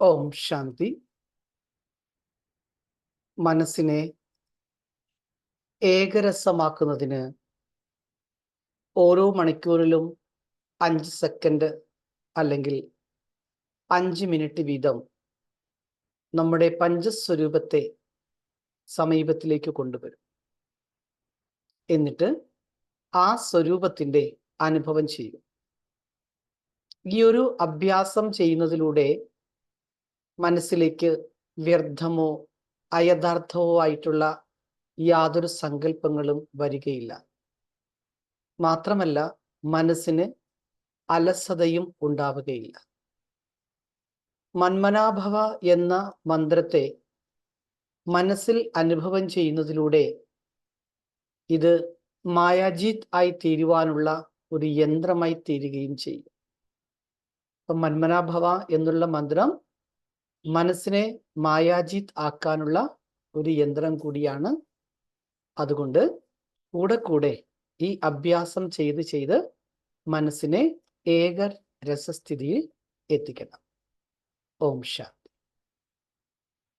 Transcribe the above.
ഓം ശാന്തി. മനസ്സിനെ ഏകരസമാക്കുന്നതിന് ഓരോ മണിക്കൂറിലും അഞ്ച് സെക്കൻഡ് അല്ലെങ്കിൽ അഞ്ച് മിനിറ്റ് വീതം നമ്മുടെ പഞ്ചസ്വരൂപത്തെ സമീപത്തിലേക്ക് കൊണ്ടുവരും. എന്നിട്ട് ആ സ്വരൂപത്തിന്റെ അനുഭവം ചെയ്യും. ഈ ഒരു അഭ്യാസം ചെയ്യുന്നതിലൂടെ മനസ്സിലേക്ക് വ്യർത്ഥമോ അയഥാർത്ഥമോ ആയിട്ടുള്ള യാതൊരു സങ്കല്പങ്ങളും വരികയില്ല. മാത്രമല്ല മനസ്സിന് അലസതയും ഉണ്ടാവുകയില്ല. മന്മനാഭവ എന്ന മന്ത്രത്തെ മനസ്സിൽ അനുഭവം ചെയ്യുന്നതിലൂടെ ഇത് മായാജീത് ആയി തീരുവാനുള്ള ഒരു യന്ത്രമായി തീരുകയും ചെയ്യും. അപ്പം മന്മനാഭവ എന്നുള്ള മന്ത്രം മനസ്സിനെ മായാജിത് ആക്കാനുള്ള ഒരു യന്ത്രം കൂടിയാണ് അതുകൊണ്ട് കൂടെ കൂടെ ഈ അഭ്യാസം ചെയ്ത് ചെയ്ത് മനസ്സിനെ ഏക രസസ്ഥിതിയിൽ എത്തിക്കണം. ഓം ശാന്തി.